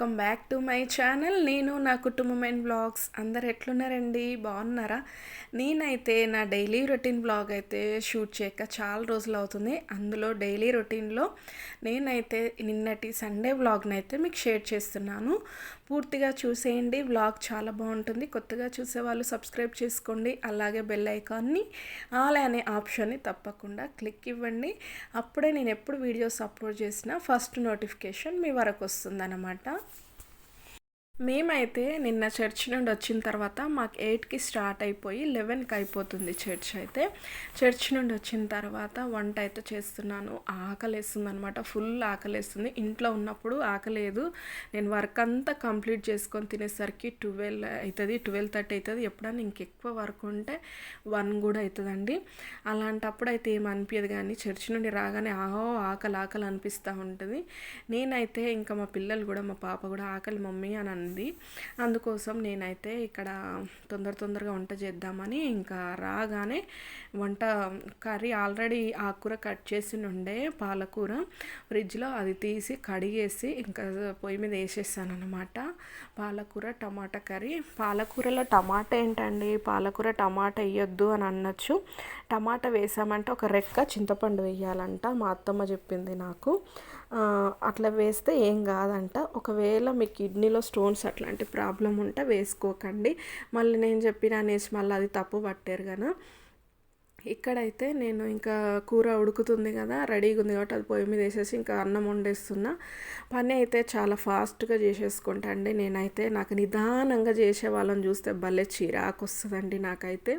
Welcome back to my channel. నేను నా కుటుంబం అండ్ బ్లాగ్స్. అందరు ఎట్లున్నారండి? బాగున్నారా? నేనైతే నా డైలీ రొటీన్ బ్లాగ్ అయితే షూట్ చేయక చాలా రోజులు అవుతుంది. అందులో డైలీ రొటీన్లో నేనైతే నిన్నటి సండే బ్లాగ్ని అయితే మీకు షేర్ చేస్తున్నాను. పూర్తిగా చూసేయండి. వ్లాగ్ చాలా బాగుంటుంది. కొత్తగా చూసే వాళ్ళు సబ్స్క్రైబ్ చేసుకోండి. అలాగే బెల్ ఐకాన్ని ఆల్ అనే ఆప్షన్ని తప్పకుండా క్లిక్ ఇవ్వండి. అప్పుడే నేను ఎప్పుడు వీడియోస్ అప్లోడ్ చేసినా ఫస్ట్ నోటిఫికేషన్ మీ వరకు వస్తుందన్నమాట. మేమైతే నిన్న చర్చ్ నుండి వచ్చిన తర్వాత మాకు ఎయిట్కి స్టార్ట్ అయిపోయి లెవెన్కి అయిపోతుంది చర్చ్ అయితే. చర్చ్ నుండి వచ్చిన తర్వాత వంట అయితే చేస్తున్నాను. ఆకలేస్తుంది అనమాట ఫుల్ ఆకలేస్తుంది. ఇంట్లో ఉన్నప్పుడు ఆకలేదు. నేను వర్క్ అంతా కంప్లీట్ చేసుకొని తినేసరికి ట్వెల్వ్ అవుతుంది ట్వెల్వ్ థర్టీ అవుతుంది ఎప్పుడైనా ఇంకెక్కువ వర్క్ ఉంటే వన్ కూడా అవుతుందండి అలాంటప్పుడు అయితే ఏం అనిపించదు కానీ చర్చ్ నుండి రాగానే ఆహో ఆకలి ఆకలి అనిపిస్తూ ఉంటుంది. నేనైతే ఇంకా మా పిల్లలు కూడా మా పాప కూడా ఆకలి మమ్మీ అని అయిపోయింది అందుకోసం నేనైతే ఇక్కడ తొందర తొందరగా వంట చేద్దామని ఇంకా రాగానే వంట కర్రీ ఆల్రెడీ ఆకుకూర కట్ చేసి ఉండే పాలకూర. ఫ్రిడ్జ్లో అది తీసి కడిగేసి ఇంకా పొయ్యి మీద వేసేసాను అనమాట పాలకూర టమాటా కర్రీ. పాలకూరలో టమాటా ఏంటండి? పాలకూర టమాటా వేయొద్దు అని అనొచ్చు. టమాటా వేసామంటే ఒక రెక్క చింతపండు వేయాలంట మా అత్తమ్మ చెప్పింది నాకు. అట్లా వేస్తే ఏం కాదంట. ఒకవేళ మీ కిడ్నీలో స్టోన్స్ అట్లాంటి ప్రాబ్లం ఉంటే వేసుకోకండి. మళ్ళీ నేను చెప్పిన అనేసి మళ్ళీ అది తప్పు పట్టారు కదా. ఇక్కడైతే నేను ఇంకా కూర ఉడుకుతుంది కదా రెడీగా ఉంది కాబట్టి అది పొయ్యి మీద వేసేసి ఇంకా అన్నం వండేస్తున్నా. పని అయితే చాలా ఫాస్ట్గా చేసేసుకుంటా అండి నేనైతే నాకు నిదానంగా చేసే వాళ్ళని చూస్తే భలే చిరాకు వస్తుందండి నాకైతే.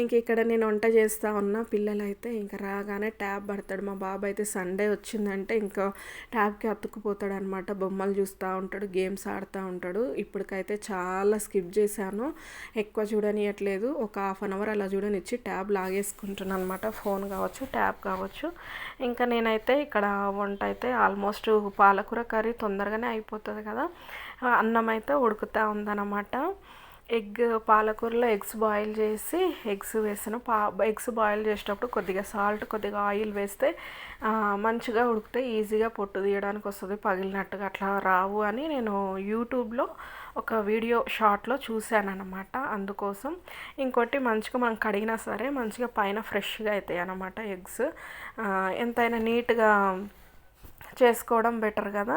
ఇంక ఇక్కడ నేను వంట చేస్తూ ఉన్నా. పిల్లలు అయితే ఇంకా రాగానే ట్యాబ్ పడతాడు. మా బాబు అయితే సండే వచ్చిందంటే ఇంకా ట్యాబ్కి అతుక్కుపోతాడు అనమాట బొమ్మలు చూస్తూ ఉంటాడు గేమ్స్ ఆడుతూ ఉంటాడు. ఇప్పటికైతే చాలా స్కిప్ చేశాను. ఎక్కువ చూడనియట్లేదు. ఒక హాఫ్ అన్ అవర్ అలా చూడనిచ్చి ట్యాబ్ లాగేసుకుంటున్నాను అనమాట ఫోన్ కావచ్చు ట్యాబ్ కావచ్చు. ఇంకా నేనైతే ఇక్కడ వంట అయితే ఆల్మోస్ట్ పాలకూర కర్రీ తొందరగానే అయిపోతుంది కదా. అన్నం అయితే ఉడుకుతూ ఉందన్నమాట ఎగ్ పాలకూరలో ఎగ్స్ బాయిల్ చేసి ఎగ్స్ వేసాను పా ఎగ్స్ బాయిల్ చేసేటప్పుడు కొద్దిగా సాల్ట్ కొద్దిగా ఆయిల్ వేస్తే మంచిగా ఉడికితే ఈజీగా పొట్టు తీయడానికి వస్తుంది. పగిలినట్టుగా అట్లా రావు అని నేను యూట్యూబ్లో ఒక వీడియో షార్ట్లో చూశానమాట అందుకోసం ఇంకోటి మంచిగా మనం కడిగినా సరే మంచిగా పైన ఫ్రెష్గా అవుతాయి అన్నమాట ఎగ్స్ ఎంతైనా నీట్గా చేసుకోవడం బెటర్ కదా.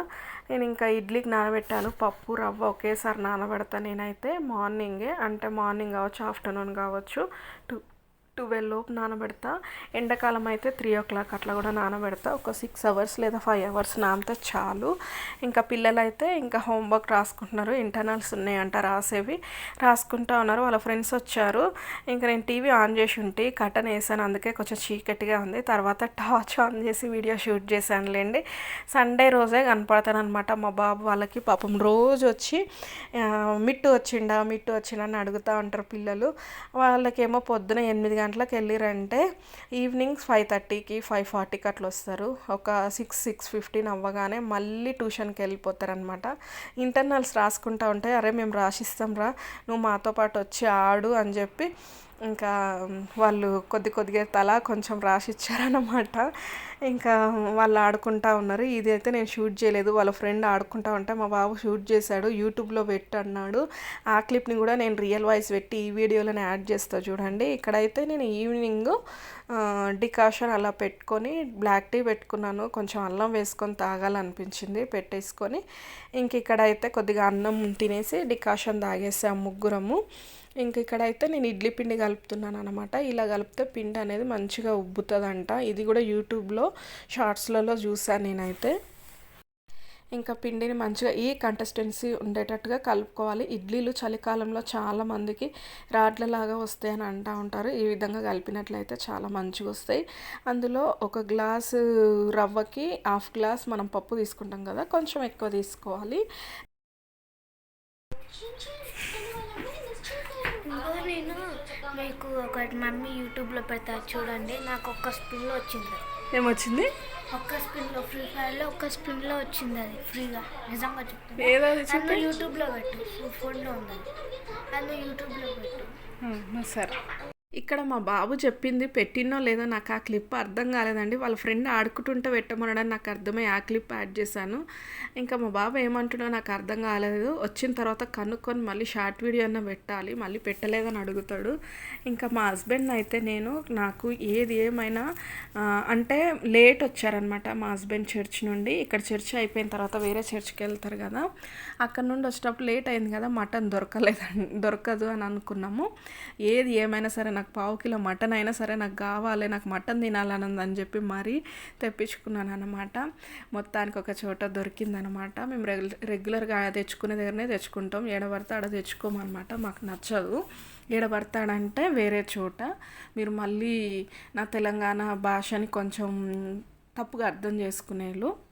నేను ఇంకా ఇడ్లీకి నానబెట్టాను. పప్పు రవ్వ ఒకేసారి నానబెడతా నేనైతే. మార్నింగే అంటే మార్నింగ్ కావచ్చు ఆఫ్టర్నూన్ కావచ్చు టూ ట్వెల్వ్ లోపు నానబెడతా. ఎండాకాలం అయితే త్రీ ఓ క్లాక్ అట్లా కూడా నానబెడతా. ఒక సిక్స్ అవర్స్ లేదా ఫైవ్ అవర్స్ నానితే చాలు. ఇంకా పిల్లలు అయితే ఇంకా హోంవర్క్ రాసుకుంటున్నారు. ఇంటర్నల్స్ ఉన్నాయంట రాసేవి. రాసుకుంటా ఉన్నారు. వాళ్ళ ఫ్రెండ్స్ వచ్చారు. ఇంకా నేను టీవీ ఆన్ చేసి ఉంటే కటన్ వేసాను. అందుకే కొంచెం చీకటిగా ఉంది. తర్వాత టార్చ్ ఆన్ చేసి వీడియో షూట్ చేశానులేండి. సండే రోజే కనపడతాను అనమాట మా బాబు వాళ్ళకి. పాపం రోజు వచ్చి మిట్టు వచ్చిండా మిట్టు వచ్చిండా అని అడుగుతూ ఉంటారు పిల్లలు. వాళ్ళకేమో పొద్దున ఎనిమిది గంటలకు వెళ్ళిరంటే ఈవినింగ్ ఫైవ్ థర్టీకి ఫైవ్ ఫార్టీకి అట్లా వస్తారు ఒక సిక్స్ సిక్స్ ఫిఫ్టీన్ అవ్వగానే మళ్ళీ ట్యూషన్కి వెళ్ళిపోతారనమాట ఇంటర్నల్స్ రాసుకుంటా ఉంటే అరే మేము రాసిస్తాం రా నువ్వు మాతో పాటు వచ్చి ఆడు అని చెప్పి ఇంకా వాళ్ళు కొద్ది కొద్దిగా తల కొంచెం రాసిచ్చారనమాట. ఇంకా వాళ్ళు ఆడుకుంటా ఉన్నారు. ఇది అయితే నేను షూట్ చేయలేదు. వాళ్ళ ఫ్రెండ్ ఆడుకుంటా ఉంటే మా బాబు షూట్ చేశాడు. యూట్యూబ్లో పెట్టు అన్నాడు ఆ క్లిప్ని కూడా నేను రియల్ వాయిస్ పెట్టి ఈ వీడియోలోనే యాడ్ చేస్తా చూడండి. ఇక్కడైతే నేను ఈవినింగ్ డికాషన్ అలా పెట్టుకొని బ్లాక్ టీ పెట్టుకున్నాను. కొంచెం అల్లం వేసుకొని తాగాలనిపించింది పెట్టేసుకొని. ఇంక ఇక్కడైతే కొద్దిగా అన్నం తినేసి డికాషన్ తాగేసాం ముగ్గురము. ఇంక ఇక్కడైతే నేను ఇడ్లీ పిండి కలుపుతున్నాను అనమాట ఇలా కలిపితే పిండి అనేది మంచిగా ఉబ్బుతుందంట. ఇది కూడా యూట్యూబ్లో షార్ట్స్లలో చూసాను నేనైతే. ఇంకా పిండిని మంచిగా ఈ కంటెస్టెన్సీ ఉండేటట్టుగా కలుపుకోవాలి. ఇడ్లీలు చలికాలంలో చాలా మందికి రాడ్లలాగా వస్తాయని అంటూ ఉంటారు. ఈ విధంగా కలిపినట్లయితే చాలా మంచిగా వస్తాయి. అందులో ఒక గ్లాసు రవ్వకి హాఫ్ గ్లాస్ మనం పప్పు తీసుకుంటాం కదా కొంచెం ఎక్కువ తీసుకోవాలి. నేను మీకు ఒకటి మమ్మీ యూట్యూబ్లో పెడతా చూడండి. నాకు ఒక స్పిన్ వచ్చింది. ఏమొచ్చింది? ఒక్క స్పిన్లో ఫ్రీ ఫైర్లో ఒక్క స్పిన్లో వచ్చింది అది ఫ్రీగా. నిజంగా చెప్తాను యూట్యూబ్లో పెట్టు ఫోన్లో ఉంది నన్ను యూట్యూబ్లో పెట్టు. సరే. ఇక్కడ మా బాబు చెప్పింది పెట్టినో లేదో నాకు ఆ క్లిప్ అర్థం కాలేదండి. వాళ్ళ ఫ్రెండ్ ఆడుకుంటుంటే పెట్టమనడానికి నాకు అర్థమై ఆ క్లిప్ యాడ్ చేశాను. ఇంకా మా బాబు ఏమంటుడో నాకు అర్థం కాలేదు. వచ్చిన తర్వాత కనుక్కొని మళ్ళీ షార్ట్ వీడియో అన్న పెట్టాలి. మళ్ళీ పెట్టలేదని అడుగుతాడు. ఇంకా మా హస్బెండ్ అయితే నేను నాకు ఏది ఏమైనా అంటే లేట్ వచ్చారనమాట మా హస్బెండ్ చర్చ్ నుండి. ఇక్కడ చర్చ్ అయిపోయిన తర్వాత వేరే చర్చ్కి వెళ్తారు కదా. అక్కడ నుండి వచ్చేటప్పుడు లేట్ అయింది కదా. మటన్ దొరకలేదండి దొరకదు అని అనుకున్నాము. ఏది ఏమైనా సరే నాకు పావు కిలో మటన్ అయినా సరే నాకు కావాలి నాకు మటన్ తినాలని అని చెప్పి మరీ తెప్పించుకున్నాను అనమాట మొత్తానికి ఒక చోట దొరికిందనమాట మేము రెగ్యులర్ రెగ్యులర్గా తెచ్చుకునే దగ్గరనే తెచ్చుకుంటాం. ఏడబడితే ఆడ తెచ్చుకోమన్నమాట. మాకు నచ్చదు. ఏడబడతాడంటే వేరే చోట. మీరు మళ్ళీ నా తెలంగాణ భాషని కొంచెం తప్పుగా అర్థం చేసుకునేళ్ళు.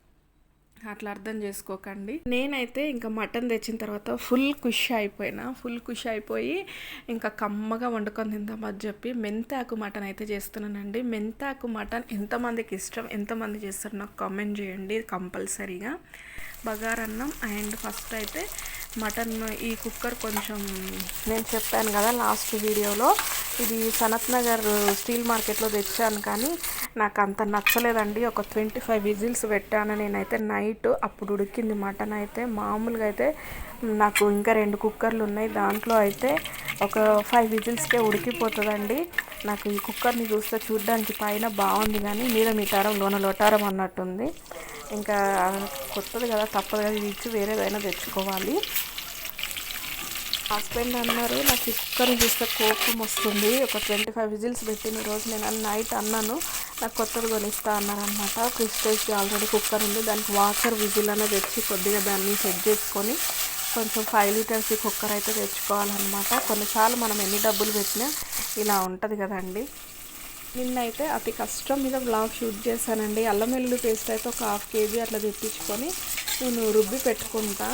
అట్లా అర్థం చేసుకోకండి. నేనైతే ఇంకా మటన్ తెచ్చిన తర్వాత ఫుల్ ఖుషి అయిపోయినా. ఫుల్ ఖుషి అయిపోయి ఇంకా కమ్మగా వండుకొని తిందామని చెప్పి మెంతాకు మటన్ అయితే చేస్తున్నానండి. మెంతాకు మటన్ ఎంతమందికి ఇష్టం ఎంతమంది చేస్తారు నాకు కామెంట్ చేయండి కంపల్సరీగా. బగారన్నం అండ్ ఫస్ట్ అయితే మటన్ ఈ కుక్కర్ కొంచెం నేను చెప్పాను కదా లాస్ట్ వీడియోలో. ఇది సనత్ నగర్ స్టీల్ మార్కెట్లో తెచ్చాను కానీ నాకు అంత నచ్చలేదండి. ఒక ట్వంటీ ఫైవ్ విజిల్స్ పెట్టాను నేనైతే నైట్. అప్పుడు ఉడికింది మటన్ అయితే. మామూలుగా అయితే నాకు ఇంకా రెండు కుక్కర్లు ఉన్నాయి. దాంట్లో అయితే ఒక ఫైవ్ విజిల్స్కే ఉడికిపోతుందండి. నాకు ఈ కుక్కర్ని చూస్తే చూడడానికి పైన బాగుంది కానీ మీద మీటారం లోన లోటారం అన్నట్టుంది. ఇంకా కొత్తది కదా తప్పదు కదా ఇది ఇచ్చి వేరేదైనా తెచ్చుకోవాలి. హస్బెండ్ అన్నారు నాకు కుక్కర్ని చూస్తే కోపం వస్తుంది. ఒక ట్వంటీ ఫైవ్ విజిల్స్ పెట్టిన రోజు నేను నైట్ అన్నాను. నాకు కొత్తది కొనిస్తా అన్నారనమాట ప్రిస్టేజ్కి ఆల్రెడీ కుక్కర్ ఉంది. దానికి వాటర్ విజిల్ అనేది తెచ్చి కొద్దిగా దాన్ని సెట్ చేసుకొని కొంచెం ఫైవ్ లీటర్స్ కుక్కర్ అయితే తెచ్చుకోవాలన్నమాట. కొన్నిసార్లు మనం ఎన్ని డబ్బులు పెట్టినా ఇలా ఉంటుంది కదండి. నిన్నైతే అతి కష్టం మీద బ్లాగ్ షూట్ చేశానండి. అల్లం వెల్లుల్లి పేస్ట్ అయితే ఒక హాఫ్ కేజీ అట్లా తెప్పించుకొని నేను రుబ్బి పెట్టుకుంటా.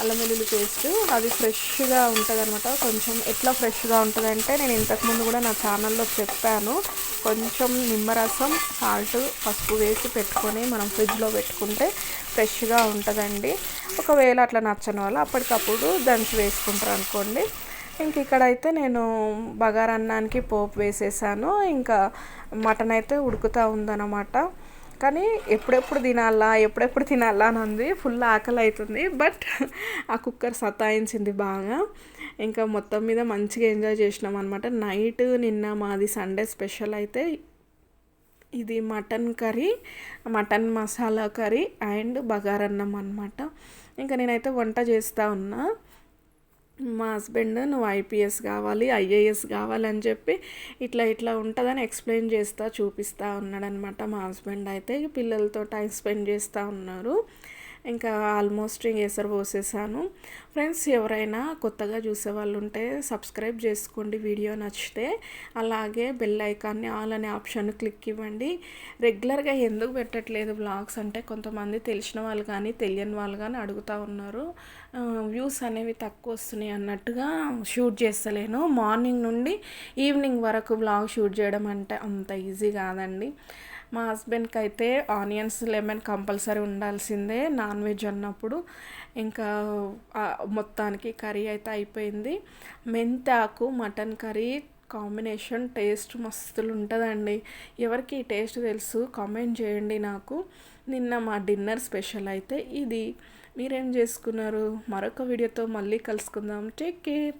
అల్లం వెల్లుల్లి పేస్ట్ అది ఫ్రెష్గా ఉంటుంది అనమాట కొంచెం ఎట్లా ఫ్రెష్గా ఉంటుందంటే నేను ఇంతకుముందు కూడా నా ఛానల్లో చెప్పాను. కొంచెం నిమ్మరసం సాల్ట్ పసుపు వేసి పెట్టుకొని మనం ఫ్రిడ్జ్లో పెట్టుకుంటే ఫ్రెష్గా ఉంటుందండి. ఒకవేళ అట్లా నచ్చని వాళ్ళు అప్పటికప్పుడు దంచి వేసుకుంటారు అనుకోండి. ఇంక ఇక్కడైతే నేను బగారన్నానికి పోపు వేసేసాను. ఇంకా మటన్ అయితే ఉడుకుతూ ఉందన్నమాట. కానీ ఎప్పుడెప్పుడు తినాలా ఎప్పుడెప్పుడు తినాలా అని ఉంది ఫుల్ ఆకలి అవుతుంది బట్ ఆ కుక్కర్ సతాయించింది బాగా. ఇంకా మొత్తం మీద మంచిగా ఎంజాయ్ చేసినాం అనమాట నైట్ నిన్న మాది సండే స్పెషల్ అయితే ఇది mutton curry mutton masala curry and బగారన్నం అనమాట ఇంకా నేనైతే వంట చేస్తూ ఉన్నా. మా హస్బెండ్ నువ్వు ఐపీఎస్ కావాలి ఐఏఎస్ కావాలని చెప్పి ఇట్లా ఇట్లా ఉంటుందని ఎక్స్ప్లెయిన్ చేస్తా చూపిస్తూ ఉన్నాడనమాట మా హస్బెండ్ అయితే. పిల్లలతో టైం స్పెండ్ చేస్తూ ఉన్నారు. ఇంకా ఆల్మోస్ట్ ఎసరు పోసేసాను. ఫ్రెండ్స్ ఎవరైనా కొత్తగా చూసే వాళ్ళు ఉంటే సబ్స్క్రైబ్ చేసుకోండి వీడియో నచ్చితే. అలాగే బెల్ ఐకాన్ని ఆల్ అనే ఆప్షన్ క్లిక్ ఇవ్వండి. రెగ్యులర్గా ఎందుకు పెట్టట్లేదు వ్లాగ్స్ అంటే కొంతమంది తెలిసిన వాళ్ళు కానీ తెలియని వాళ్ళు కానీ అడుగుతూ ఉన్నారు. వ్యూస్ అనేవి తక్కువ వస్తున్నాయి అన్నట్టుగా షూట్ చేస్తలేను. మార్నింగ్ నుండి ఈవినింగ్ వరకు బ్లాగ్ షూట్ చేయడం అంటే అంత ఈజీ కాదండి. మా హస్బెండ్కి అయితే ఆనియన్స్ లెమన్ కంపల్సరీ ఉండాల్సిందే నాన్ వెజ్ అన్నప్పుడు. ఇంకా మొత్తానికి కర్రీ అయితే అయిపోయింది. మెంతాకు మటన్ కర్రీ కాంబినేషన్ టేస్ట్ మస్తులు ఉంటుందండి ఎవరికి ఈ టేస్ట్ తెలుసు కామెంట్ చేయండి నాకు. నిన్న మా డిన్నర్ స్పెషల్ అయితే ఇది. మీరేం చేసుకున్నారు? మరొక వీడియోతో మళ్ళీ కలుసుకుందాం. Take care.